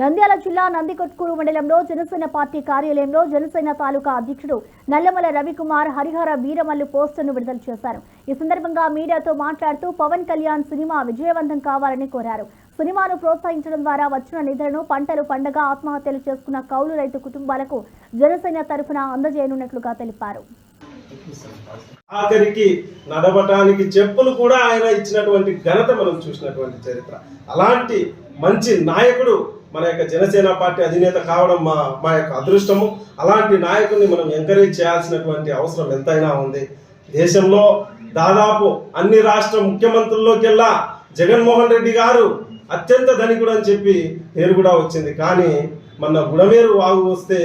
నంద్యాల జిల్లా నందికొట్కూరు మండలంలో జనసేన పార్టీ కార్యాలయంలో జనసేన తాలూకా అధ్యక్షుడు నల్లమల రవికుమార్ హరిహర వీరమల్లు పోస్టర్ను విడుదల చేశారు. ఈ సందర్భంగా మీడియాతో మాట్లాడుతూ పవన్ కళ్యాణ్ సినిమా విజయవంతం కావాలని కోరారు. సినిమాను ప్రోత్సహించడం ద్వారా వచ్చిన నిధులను పంటలు పండగ ఆత్మహత్యలు చేసుకున్న కౌలు రైతు కుటుంబాలకు జనసేన తరఫున అందజేయనున్నట్లుగా తెలిపారు. ఆఖరికి నడవటానికి చెప్పులు కూడా ఆయన ఇచ్చినటువంటి ఘనత మనం చూసినటువంటి చరిత్ర. అలాంటి మంచి నాయకుడు మన యొక్క జనసేన పార్టీ అధినేత కావడం మా మా యొక్క అదృష్టము. అలాంటి నాయకుడిని మనం ఎంకరేజ్ చేయాల్సినటువంటి అవసరం ఎంతైనా ఉంది. దేశంలో దాదాపు అన్ని రాష్ట్ర ముఖ్యమంత్రుల్లోకెల్లా జగన్మోహన్ రెడ్డి గారు అత్యంత ధనికుడు అని చెప్పి పేరు కూడా వచ్చింది. కానీ మన గుణవేరు వాగు వస్తే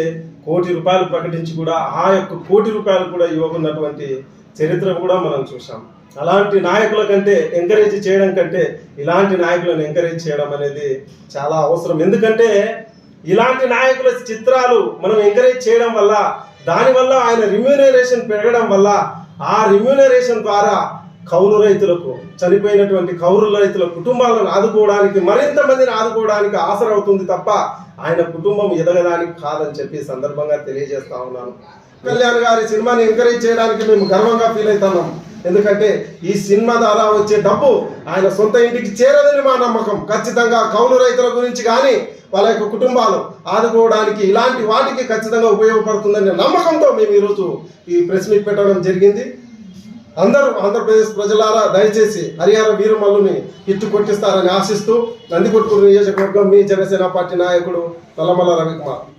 కోటి రూపాయలు ప్రకటించి కూడా ఆ యొక్క కోటి రూపాయలు కూడా ఇవ్వకున్నటువంటి చరిత్ర కూడా మనం చూసాం అలాంటి నాయకుల కంటే ఎంకరేజ్ చేయడం కంటే ఇలాంటి నాయకులను ఎంకరేజ్ చేయడం అనేది చాలా అవసరం. ఎందుకంటే ఇలాంటి నాయకుల చిత్రాలు మనం ఎంకరేజ్ చేయడం వల్ల దానివల్ల ఆయన రిమ్యూనరేషన్ పెరగడం వల్ల ఆ రిమ్యూనరేషన్ ద్వారా కౌలు రైతులకు చనిపోయినటువంటి కౌలు రైతుల కుటుంబాలను ఆదుకోవడానికి మరింత మందిని ఆదుకోవడానికి ఆసరవుతుంది తప్ప ఆయన కుటుంబం ఎదగడానికి కాదని చెప్పి సందర్భంగా తెలియజేస్తా ఉన్నాను. కళ్యాణ్ గారి సినిమాని ఎంకరేజ్ చేయడానికి మేము గర్వంగా ఫీల్ అవుతున్నాం. ఎందుకంటే ఈ సినిమా ద్వారా వచ్చే డబ్బు ఆయన సొంత ఇంటికి చేరదని మా నమ్మకం. ఖచ్చితంగా కౌలు రైతుల గురించి కానీ వాళ్ళ యొక్క కుటుంబాలు ఆదుకోవడానికి ఇలాంటి వాటికి ఖచ్చితంగా ఉపయోగపడుతుందనే నమ్మకంతో మేము ఈరోజు ఈ ప్రెస్ మీట్ పెట్టడం జరిగింది. అందరూ ఆంధ్రప్రదేశ్ ప్రజలారా దయచేసి హరిహర వీరమల్లుని హిట్టు కొట్టిస్తారని ఆశిస్తూ నందికొట్కూరు నియోజకవర్గం మీ జనసేన పార్టీ నాయకుడు తలమల రవికుమార్.